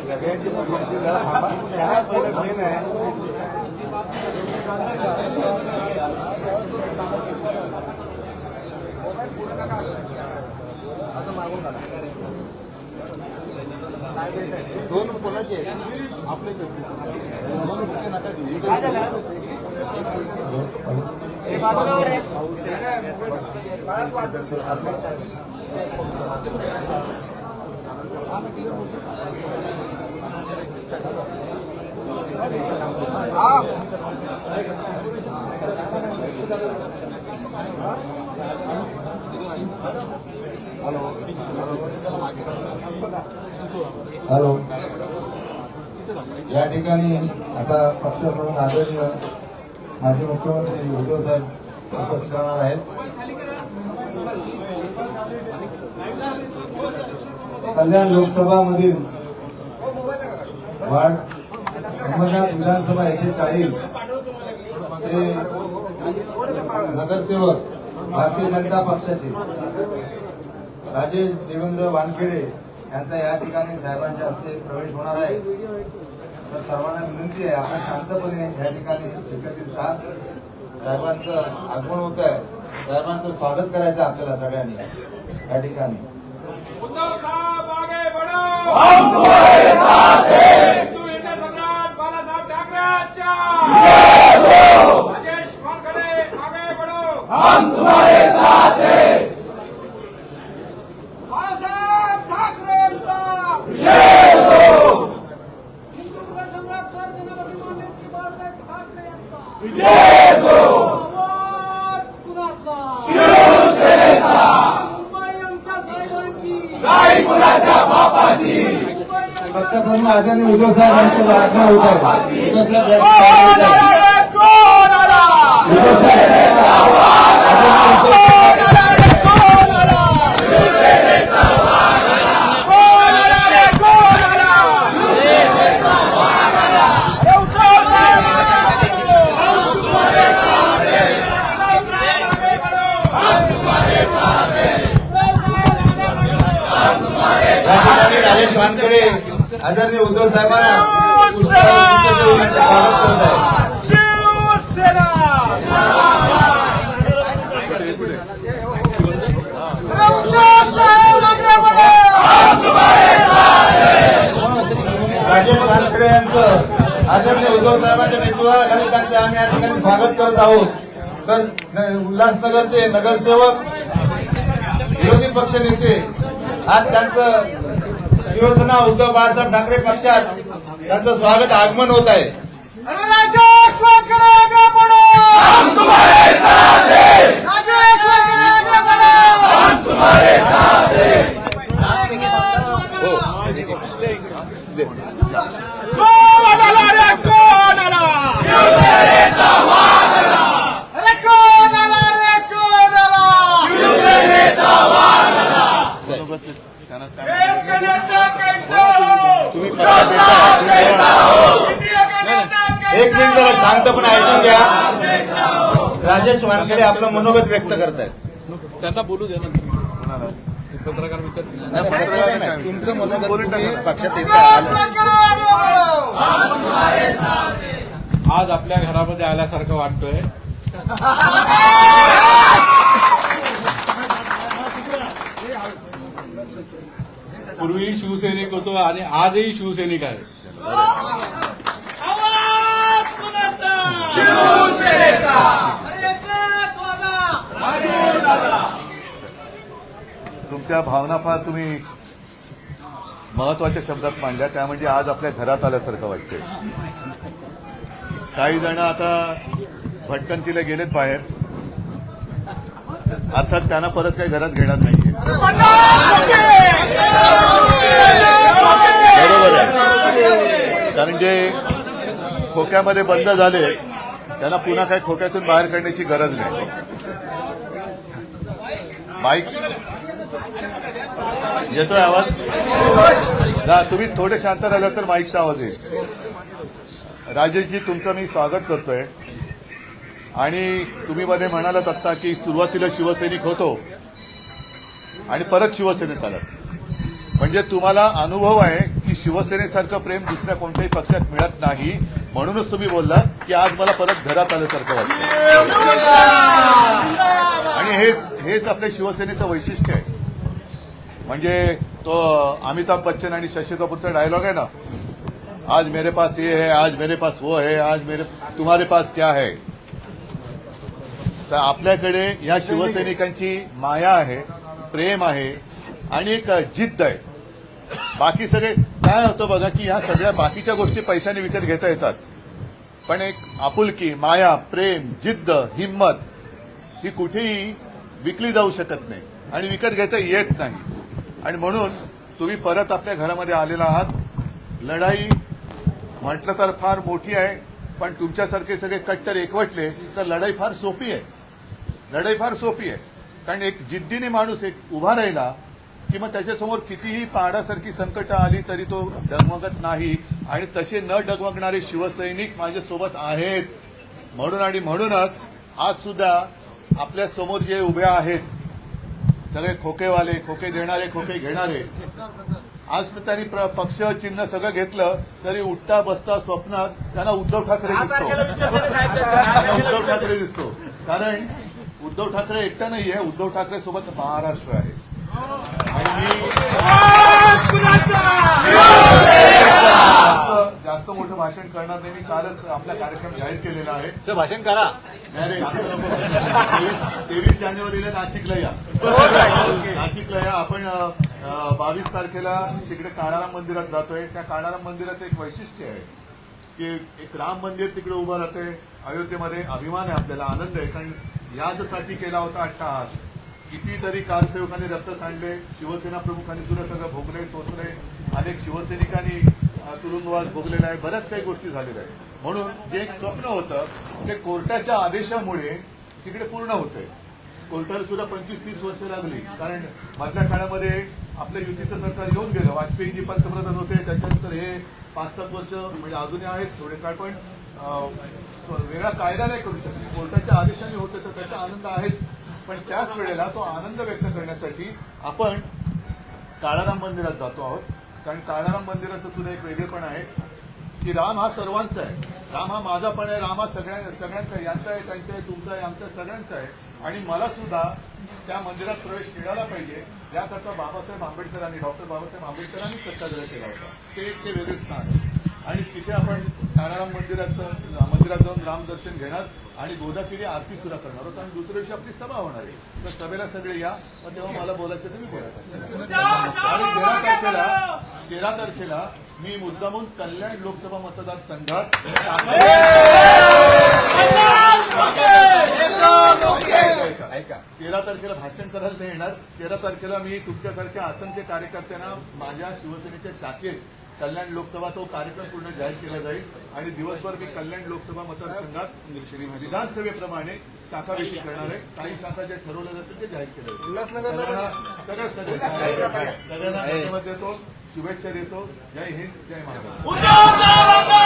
सगळ्यांची पण भक्ती जरा थांबा त्याला पहिलं मेन आहे असं मागून काढा. दोन कोणाचे आपले दोन बुके नका देऊ. हॅलो. या ठिकाणी आता पक्ष म्हणून आदरणीय माजी मुख्यमंत्री उद्धव साहेब उपस्थित राहणार आहेत. कल्याण लोकसभामधील वार्ड अमरनाथ विधानसभा एकशे चाळीस नगरसेवक भारतीय जनता पक्षाचे राजेश देवेंद्र वानखेडे यांचा या ठिकाणी साहेबांच्या हस्ते प्रवेश होणार आहे. तर सर्वांना विनंती आहे आपण शांतपणे या ठिकाणी एकत्रित राहा. साहेबांचं आगमन होत आहे. साहेबांचं स्वागत करायचं आपल्याला सगळ्यांनी या ठिकाणी उद्धव साहब आगे बढ़ो हम तुम्हारे साथ हैं हिंदू हिंदू सम्राट बालासाहेब ठाकरेंच्या राजेश वानखडे आगे बढ़ो हम तुम्हारे साथ हैं बाळासाहेब ठाकरेंचा हिंदू सम्राट सर जनावरी मान्यश्री बाळासाहेब ठाकरे यांचा आवाज कुणाचा मुंबई आमच्या साहेबांची पक्षप्रमुख आदरणीय उद्धव साहेबांचं आगमन होत आहे उद्धव साहेब आदरणीय उद्धव साहेबांना राजेश वानखेडे यांचं आदरणीय उद्धव साहेबांच्या नेतृत्वाखाली त्यांचे आम्ही या ठिकाणी स्वागत करत आहोत. तर उल्हासनगरचे नगरसेवक विरोधी पक्ष नेते आज त्यांचं शिवसेना उद्धव बाळासाहेब ठाकरे पक्षात त्यांचं स्वागत आगमन होत आहे. राजेश वानखेडे आगे बढ़ो हम तुम्हारे साथ हैं राजेश वानखेडे आगे बढ़ो हम तुम्हारे साथ हैं कोण आला रे कोण आला शिवसेनेचा वाघ आला अरे कोण आला रे कोण आला शिवसेनेचा वाघ आला देश का नेता कैसा हो तुम्ही उद्धव साहब कैसा हो इंडिया का नेता कैसा एक मिनिट जरा शांतपणे ऐकून घ्या. राजेश वानखेडे आपलं मनोगत व्यक्त करतायत. त्यांना बोलू द्या ना पत्रकार मित्र नाही, पत्रकार नाही. तुमचं मनोगत पक्षात येतं आलं. आज आपल्या घरामध्ये आल्यासारखं वाटतोय. पूर्वी शिवसैनिक होतो आणि आजही शिवसैनिक आहे आवाज कुणाचा शिवसेनेचा अरे एकच वादा तुमच्या भावना फार तुम्ही महत्त्वाच्या शब्दात मांडल्या. त्या म्हणजे आज आपल्या घरात आल्यासारखं वाटतंय. काही जण आता भटकंतीला गेलेत बाहेर. अर्थात त्यांना परत काही घरात घेणार नाहीये. बरोबर आहे. कारण जे खोक्यामध्ये बंद झाले त्यांना पुन्हा काही खोक्यातून बाहेर काढण्याची गरज नाही. माईक येतोय आवाज? ना तुम्ही थोडे शांत राहिलं तर माईकचा आवाज येईल. राजेशजी तुमचं मी स्वागत करतोय. आणि तुम्ही मध्ये म्हणालात आत्ता की सुरुवातीला शिवसैनिक होतो आणि परत शिवसेनेत आलात. म्हणजे तुम्हाला अनुभव आहे की शिवसेनेसारखं प्रेम दुसऱ्या कोणत्याही पक्षात मिळत नाही म्हणूनच तुम्ही बोललात की आज मला परत घरात आल्यासारखं वाटतं आणि हेच हेच आपल्या शिवसेनेचं वैशिष्ट्य आहे. म्हणजे तो अमिताभ बच्चन आणि शशी कपूरचा डायलॉग आहे ना? आज मेरे पास ये है आज मेरे पास वो है आज मेरे तुम्हारे पास क्या है? तर आपल्याकडे या शिवसैनिकांची माया आहे प्रेम आहे आणि एक जिद्द आहे. बाकी सगळे काय होतं बघा की ह्या सगळ्या बाकीच्या गोष्टी पैशाने विकत घेता येतात. पण एक आपुलकी माया प्रेम जिद्द हिंमत ही कुठेही विकली जाऊ शकत नाही आणि विकत घेता येत नाही. आणि म्हणून तुम्ही परत आपल्या घरामध्ये आलेला आहात. लढाई म्हटलं तर फार मोठी आहे पण तुमच्यासारखे सगळे कट्टर एकवटले तर लढाई फार सोपी आहे. लढाई फार सोपी आहे. कारण एक जिद्दीने माणूस एक उभा राहिला की मग त्याच्यासमोर कितीही पहाडासारखी संकट आली तरी तो डगमगत नाही. आणि तसे न डगमगणारे शिवसैनिक माझ्यासोबत आहेत. म्हणून आणि म्हणूनच आज सुद्धा आपल्यासमोर जे उभे आहेत सगळे खोकेवाले खोके देणारे खोके घेणारे. आज तर त्यांनी पक्ष चिन्ह सगळं घेतलं तरी उठता बसता स्वप्नात त्यांना उद्धव ठाकरे दिसतो. उद्धव ठाकरे दिसतो. कारण उद्धव ठाकरे एकटा नाहीये उद्धव ठाकरे सोबत महाराष्ट्र आहे. आणि मी जास्त जास्त मोठं भाषण करणार नाही. मी कालच आपला कार्यक्रम जाहीर केलेला आहे. भाषण करा. नाही. तेवीस जानेवारीला नाशिकला या नाशिकला या आपण बावीस तारखेला तिकडे काळाराम मंदिरात जातोय. त्या काळाराम मंदिराचं एक वैशिष्ट्य आहे की एक राम मंदिर तिकडे उभं राहतंय. अयोध्येमध्ये अभिमान आहे आपल्याला आनंद आहे. कारण याचसाठी केला होता अट्टहास कितीतरी कारसेवकांनी रक्त सांडले. शिवसेना प्रमुखांनी सुद्धा सगळं भोगले सोचले अनेक शिवसैनिकांनी तुरुंगवास भोगलेला आहे बऱ्याच काही गोष्टी झालेल्या आहेत. म्हणून जे एक स्वप्न होतं ते कोर्टाच्या आदेशामुळे तिकडे पूर्ण होतंय. कोर्टाला सुद्धा पंचवीस तीस वर्ष लागली. कारण मधल्या काळामध्ये आपल्या युतीचं सरकार येऊन गेलं. वाजपेयीजी पंतप्रधान होते त्याच्यानंतर हे पाच सात वर्ष म्हणजे अजूनही आहेच थोडे काळ पण वेगळा कायदा नाही करू शकत कोर्टाच्या आदेशाने होते तर त्याचा आनंद आहेच. पण त्याच वेळेला तो आनंद व्यक्त करण्यासाठी आपण काळाराम मंदिरात जातो आहोत. कारण काळाराम मंदिराचं सुद्धा एक वेगळेपण आहे की राम हा सर्वांचा आहे. राम हा माझा पण आहे राम हा सगळ्या सगळ्यांचा आहे. यांचा आहे त्यांचा आहे तुमचा आहे आमचा सगळ्यांचा आहे. आणि मला सुद्धा त्या मंदिरात प्रवेश मिळाला पाहिजे याकरता बाबासाहेब आंबेडकरांनी डॉक्टर बाबासाहेब आंबेडकरांनी सत्याग्रह केला होता. ते एक ते वेगळे स्थान आहे. आणि तिथे आपण काळाराम मंदिराचं मंदिरात जाऊन रामदर्शन घेणार आणि गोदाकिरी आरती सुद्धा करणार आहोत. आणि दुसऱ्या दिवशी आपली सभा होणार आहे. तर सभेला सगळे या. तेव्हा मला बोलायचं तर मी बोलत आणि तेरा तारखेला तेरा तारखेला मी मुद्दामून कल्याण लोकसभा मतदारसंघात ऐका तेरा तारखेला भाषण करायला येणार. तेरा तारखेला मी तुमच्यासारख्या असंख्य कार्यकर्त्यांना माझ्या शिवसेनेच्या शाखेत कल्याण लोकसभा तो कार्यक्रम पूर्ण जाहीर केला जाईल आणि दिवसभर मी कल्याण लोकसभा मतदारसंघात विधानसभेप्रमाणे शाखा विषय करणार आहे. काही शाखा जे ठरवल्या जातील ते जाहीर केलं जाईल उल्हासनगरला सगळ्यांना- सगळं सगळं सगळ्यांना धन्यवाद देतो. शुभेच्छा देतो. जय हिंद जय महाराष्ट्र.